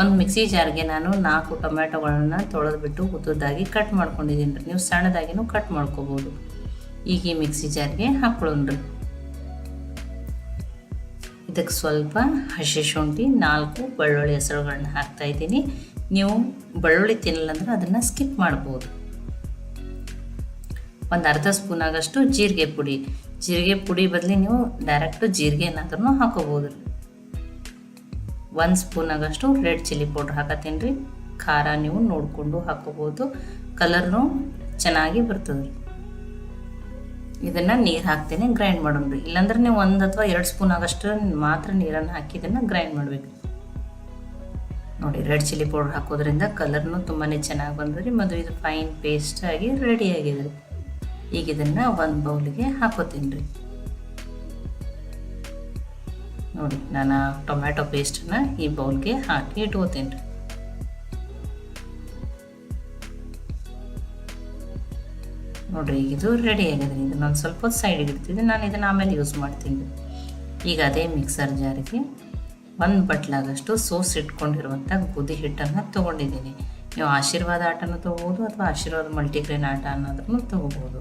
ಒಂದು ಮಿಕ್ಸಿ ಜಾರ್ಗೆ ನಾನು ನಾಲ್ಕು ಟೊಮ್ಯಾಟೊಗಳನ್ನು ತೊಳೆದ್ಬಿಟ್ಟು ಉದ್ದುದ್ದಾಗಿ ಕಟ್ ಮಾಡ್ಕೊಂಡಿದ್ದೀನಿ ರೀ. ನೀವು ಸಣ್ಣದಾಗಿನೂ ಕಟ್ ಮಾಡ್ಕೋಬೋದು. ಈಗ ಈ ಮಿಕ್ಸಿ ಜಾರ್ಗೆ ಹಾಕ್ಕೊಳ್ಳೋಣ್ರಿ ಇದಕ್ಕೆ ಸ್ವಲ್ಪ ಹಸಿ ಶುಂಠಿ, ನಾಲ್ಕು ಬೆಳ್ಳುಳ್ಳಿ ಹೆಸರುಗಳನ್ನ ಹಾಕ್ತಾ ಇದ್ದೀನಿ. ನೀವು ಬೆಳ್ಳುಳ್ಳಿ ತಿನ್ನಲ್ಲ ಅಂದ್ರೆ ಅದನ್ನು ಸ್ಕಿಪ್ ಮಾಡ್ಬೋದು. ಒಂದು ಅರ್ಧ ಸ್ಪೂನ್ ಆಗಷ್ಟು ಜೀರಿಗೆ ಪುಡಿ. ಜೀರಿಗೆ ಪುಡಿ ಬದಲಿ ನೀವು ಡೈರೆಕ್ಟು ಜೀರಿಗೆನಾದ್ರೂ ಏನಾದ್ರೂ ಹಾಕೋಬೋದು ಒಂದು ಸ್ಪೂನ್ ಆಗಷ್ಟು ರೆಡ್ ಚಿಲ್ಲಿ ಪೌಡ್ರ್ ಹಾಕತ್ತೀನಿ ರೀ. ಖಾರ ನೀವು ನೋಡಿಕೊಂಡು ಹಾಕೋಬೋದು. ಕಲರ್ನು ಚೆನ್ನಾಗಿ ಬರ್ತದೆ ರೀ ಇದನ್ನು ನೀರು ಹಾಕ್ತೇನೆ ಗ್ರೈಂಡ್ ಮಾಡೋಣ ರೀ. ಇಲ್ಲಾಂದ್ರೆ ನೀವು ಒಂದು ಅಥವಾ ಎರಡು ಸ್ಪೂನ್ ಆಗಷ್ಟು ಮಾತ್ರ ನೀರನ್ನು ಹಾಕಿ ಇದನ್ನು ಗ್ರೈಂಡ್ ಮಾಡಬೇಕು ನೋಡಿ, ರೆಡ್ ಚಿಲ್ಲಿ ಪೌಡ್ರ್ ಹಾಕೋದ್ರಿಂದ ಕಲರ್ನು ತುಂಬಾ ಚೆನ್ನಾಗಿ ಬಂದ್ರಿ ಮತ್ತು ಇದು ಫೈನ್ ಪೇಸ್ಟ್ ಆಗಿ ರೆಡಿ ಆಗಿದೆ ರೀ. ಈಗ ಇದನ್ನು ಒಂದು ಬೌಲಿಗೆ ಹಾಕೋತೀನಿ ರೀ. ನೋಡಿ, ನಾನು ಟೊಮ್ಯಾಟೊ ಪೇಸ್ಟನ್ನು ಈ ಬೌಲ್ಗೆ ಹಾಕಿ ಇಟ್ಕೋತೀನಿ. ರೀ ನೋಡಿರಿ ಈಗ ಇದು ರೆಡಿ ಆಗಿದೆ ಇದನ್ನ ನಾನು ಸ್ವಲ್ಪ ಹೊತ್ತು ಸೈಡಿಗೆ ಇಡ್ತಿದ್ದೆ. ನಾನು ಇದನ್ನು ಆಮೇಲೆ ಯೂಸ್ ಮಾಡ್ತೀನಿ. ಈಗ ಅದೇ ಮಿಕ್ಸರ್ ಜಾರಿಗೆ ಒಂದು ಬಟ್ಲಾಗಷ್ಟು ಸೋಸ್ ಇಟ್ಕೊಂಡಿರುವಂಥ ಗೋಧಿ ಹಿಟ್ಟನ್ನು ತೊಗೊಂಡಿದ್ದೀನಿ. ನೀವು ಆಶೀರ್ವಾದ ಆಟನೂ ತೊಗೋಬೋದು ಅಥವಾ ಆಶೀರ್ವಾದ ಮಲ್ಟಿಗ್ರೇನ್ ಆಟ ಅನ್ನೋದನ್ನು ತೊಗೋಬೋದು.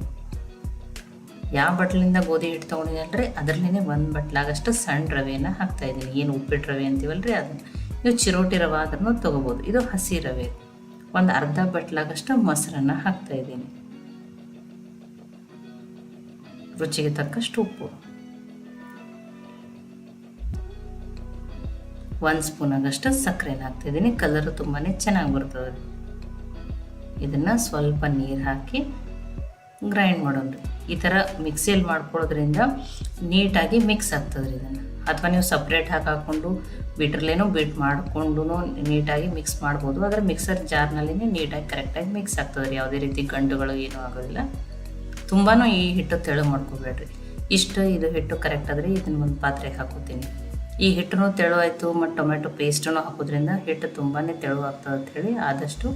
ಯಾವ ಬಟ್ಲಿಂದ ಗೋಧಿ ಹಿಟ್ಟು ತೊಗೊಂಡಿದ್ದಲ್ರಿ ಅದರಲ್ಲೇ ಒಂದು ಬಟ್ಲಾಗಷ್ಟು ಸಣ್ಣ ರವೆನ ಹಾಕ್ತಾ ಇದ್ದೀನಿ. ಏನು ಉಪ್ಪಿಟ್ಟು ರವೆ ಅಂತೀವಲ್ರಿ? ಅದನ್ನು ನೀವು ಚಿರೋಟಿ ರವೆ ಆದ್ರೂ ತೊಗೋಬೋದು. ಇದು ಹಸಿ ರವೆ. ಒಂದು ಅರ್ಧ ಬಟ್ಲಾಗಷ್ಟು ಮೊಸರನ್ನು ಹಾಕ್ತಾಯಿದ್ದೀನಿ ರುಚಿಗೆ ತಕ್ಕಷ್ಟು ಉಪ್ಪು. ಒಂದು ಸ್ಪೂನ್ ಆಗಷ್ಟು ಸಕ್ಕರೆನ ಹಾಕ್ತಿದ್ದೀನಿ ಕಲರು ತುಂಬಾ ಚೆನ್ನಾಗಿ ಬರ್ತದೆ. ಇದನ್ನು ಸ್ವಲ್ಪ ನೀರು ಹಾಕಿ ಗ್ರೈಂಡ್ ಮಾಡೋಣ ಈ ಥರ ಮಿಕ್ಸಿಯಲ್ಲಿ ಮಾಡ್ಕೊಳ್ಳೋದ್ರಿಂದ ನೀಟಾಗಿ ಮಿಕ್ಸ್ ಆಗ್ತದೆ ರೀ ಇದನ್ನು. ಅಥವಾ ನೀವು ಸಪ್ರೇಟ್ ಹಾಕಿ ಹಾಕ್ಕೊಂಡು ಬಿಟ್ರಲ್ಲೇನೋ ಬಿಟ್ ಮಾಡಿಕೊಂಡು ನೀಟಾಗಿ ಮಿಕ್ಸ್ ಮಾಡ್ಬೋದು. ಆದರೆ ಮಿಕ್ಸರ್ ಜಾರ್ನಲ್ಲಿನೇ ನೀಟಾಗಿ ಕರೆಕ್ಟಾಗಿ ಮಿಕ್ಸ್ ಆಗ್ತದೆ ರೀ ಯಾವುದೇ ರೀತಿ ಗಂಡುಗಳು ಏನೂ ಆಗೋದಿಲ್ಲ. ತುಂಬಾ ಈ ಹಿಟ್ಟು ತೆಳು ಮಾಡ್ಕೋಬೇಡ್ರಿ. ಇಷ್ಟು ಇದು ಹಿಟ್ಟು ಕರೆಕ್ಟ್ ಆದರೆ ಇದನ್ನು ಒಂದು ಪಾತ್ರೆಗೆ ಹಾಕೋತೀನಿ. ಈ ಹಿಟ್ಟು ತೆಳು ಆಯಿತು, ಮತ್ತು ಟೊಮೆಟೊ ಪೇಸ್ಟನ್ನು ಹಾಕೋದ್ರಿಂದ ಹಿಟ್ಟು ತುಂಬಾ ತೆಳು ಆಗ್ತದೆ ಅಂಥೇಳಿ ಆದಷ್ಟು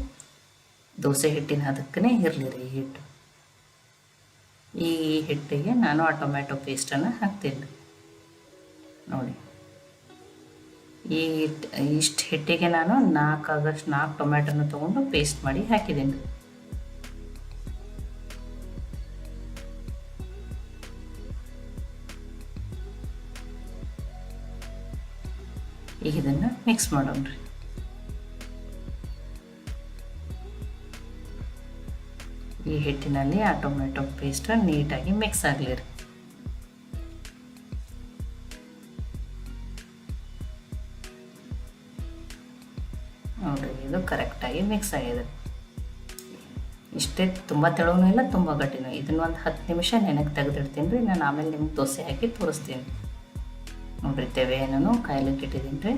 ದೋಸೆ ಹಿಟ್ಟಿನ ಹದಕ್ಕೇ ಇರಲಿ ರೀ ಈ ಹಿಟ್ಟು. ಈ ಹಿಟ್ಟಿಗೆ ನಾನು ಆ ಟೊಮೆಟೊ ಪೇಸ್ಟನ್ನು ಹಾಕ್ತೀನಿ. ನೋಡಿ. ಈ ಹಿಟ್ಟು ಇಷ್ಟು ಹಿಟ್ಟಿಗೆ ನಾನು ನಾಲ್ಕು ಆಗಷ್ಟು ನಾಲ್ಕು ಟೊಮೆಟೊನ ತೊಗೊಂಡು ಪೇಸ್ಟ್ ಮಾಡಿ ಹಾಕಿದ್ದೀನಿ. ಈಗ ಇದನ್ನು ಮಿಕ್ಸ್ ಮಾಡೋಣ ರೀ ಈ ಹಿಟ್ಟಿನಲ್ಲಿ ಆ ಟೊಮೆಟೊ ಪೇಸ್ಟ್ ನೀಟಾಗಿ ಮಿಕ್ಸ್ ಆಗಲಿ ರೀ ನೋಡಿರಿ, ಇದು ಕರೆಕ್ಟಾಗಿ ಮಿಕ್ಸ್ ಆಗಿದೆ. ಇಷ್ಟೇ ತುಂಬ ತೆಳುವೂ ಇಲ್ಲ, ತುಂಬ ಗಟ್ಟಿನೂ. ಇದನ್ನ ಒಂದು ಹತ್ತು ನಿಮಿಷ ನೆನಕ್ಕೆ ತೆಗೆದಿಡ್ತೀನಿ ರೀ. ನಾನು ಆಮೇಲೆ ನಿಮ್ಗೆ ದೋಸೆ ಹಾಕಿ ತೋರಿಸ್ತೀನಿ. ನೋಡಿರಿ ಏನೂ ಕಾಯ್ಲಿಕ್ಕೆ ಇಟ್ಟಿದ್ದೀನಿ ರೀ.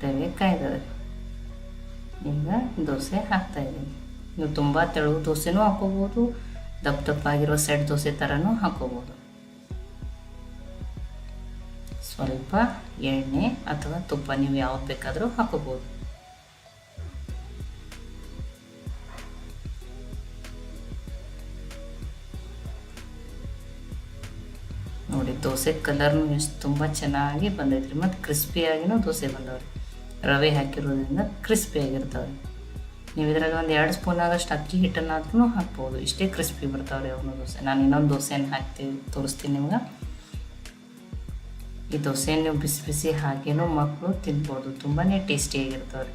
ತೆವೆ ಕಾಯ್ದದ ಈಗ ದೋಸೆ ಹಾಕ್ತಾಯಿದ್ದೀನಿ ನೀವು ತುಂಬ ತೆಳು ದೋಸೆನೂ ಹಾಕೋಬೋದು, ದಪ್ಪ ದಪ್ಪಾಗಿರೋ ಸೆಟ್ ದೋಸೆ ಥರನೂ ಹಾಕೋಬೋದು. ಸ್ವಲ್ಪ ಎಣ್ಣೆ ಅಥವಾ ತುಪ್ಪ ನೀವು ಯಾವ್ದು ಬೇಕಾದರೂ ಹಾಕೋಬೋದು. ನೋಡಿ, ದೋಸೆ ಕಲರ್ನು ಎಷ್ಟು ತುಂಬ ಚೆನ್ನಾಗಿ ಬಂದೈತ್ರಿ, ಮತ್ತು ಕ್ರಿಸ್ಪಿಯಾಗಿನೂ ದೋಸೆ ಬಂದವ್ರಿ. ರವೆ ಹಾಕಿರೋದ್ರಿಂದ ಕ್ರಿಸ್ಪಿಯಾಗಿರ್ತಾವೆ ನೀವು ಇದ್ರಾಗ ಒಂದು ಎರಡು ಸ್ಪೂನ್ ಆದಷ್ಟು ಅಕ್ಕಿ ಹಿಟ್ಟನ್ನಾದ್ರೂ ಹಾಕ್ಬೋದು. ಇಷ್ಟೇ ಕ್ರಿಸ್ಪಿ ಬರ್ತಾವ್ರಿ ಅವನು ದೋಸೆ. ನಾನು ಇನ್ನೊಂದು ದೋಸೆಯನ್ನು ಹಾಕ್ತೀವಿ ತೋರಿಸ್ತೀನಿ ನಿಮ್ಗೆ. ಈ ದೋಸೆ ನೀವು ಬಿಸಿ ಬಿಸಿ ಹಾಕಿನೂ ಮಕ್ಕಳು ತಿನ್ಬೋದು. ತುಂಬಾ ಟೇಸ್ಟಿಯಾಗಿರ್ತಾವ್ರಿ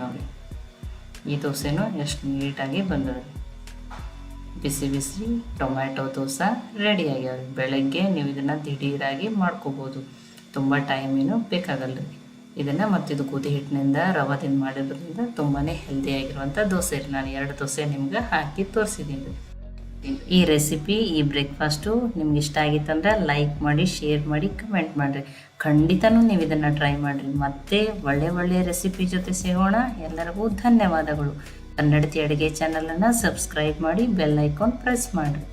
ನೋಡಿ. ಈ ದೋಸೆನೂ ಎಷ್ಟು ನೀಟಾಗಿ ಬಂದವ್ರಿ. ಬಿಸಿ ಬಿಸಿ ಟೊಮ್ಯಾಟೊ ದೋಸೆ ರೆಡಿ ಆಗ್ಯಾವ ಬೆಳಗ್ಗೆ ನೀವು ಇದನ್ನು ದಿಢೀರಾಗಿ ಮಾಡ್ಕೋಬೋದು. ತುಂಬ ಟೈಮ್ ಏನು ಬೇಕಾಗಲ್ಲ. ರೀ ಇದನ್ನು ಮತ್ತಿದು ಗೋಧಿ ಹಿಟ್ಟಿನಿಂದ ರವಾದಿಂದ ಮಾಡಿದ್ರಿಂದ ತುಂಬಾ ಹೆಲ್ದಿಯಾಗಿರುವಂಥ ದೋಸೆ ರೀ. ನಾನು ಎರಡು ದೋಸೆ ನಿಮ್ಗೆ ಹಾಕಿ ತೋರಿಸಿದ್ದೀನಿ ಈ ರೆಸಿಪಿ ಈ ಬ್ರೇಕ್ಫಾಸ್ಟು ನಿಮ್ಗೆ ಇಷ್ಟ ಆಗಿತ್ತಂದ್ರೆ ಲೈಕ್ ಮಾಡಿ ಶೇರ್ ಮಾಡಿ ಕಮೆಂಟ್ ಮಾಡಿರಿ. ಖಂಡಿತನೂ ನೀವು ಇದನ್ನು ಟ್ರೈ ಮಾಡಿರಿ. ಮತ್ತೆ ಒಳ್ಳೆ ಒಳ್ಳೆಯ ರೆಸಿಪಿ ಜೊತೆ ಸಿಗೋಣ. ಎಲ್ಲರಿಗೂ ಧನ್ಯವಾದಗಳು. ಕನ್ನಡತಿ ಅಡುಗೆ ಚಾನಲನ್ನು ಸಬ್ಸ್ಕ್ರೈಬ್ ಮಾಡಿ ಬೆಲ್ ಐಕಾನ್ ಪ್ರೆಸ್ ಮಾಡಿರಿ.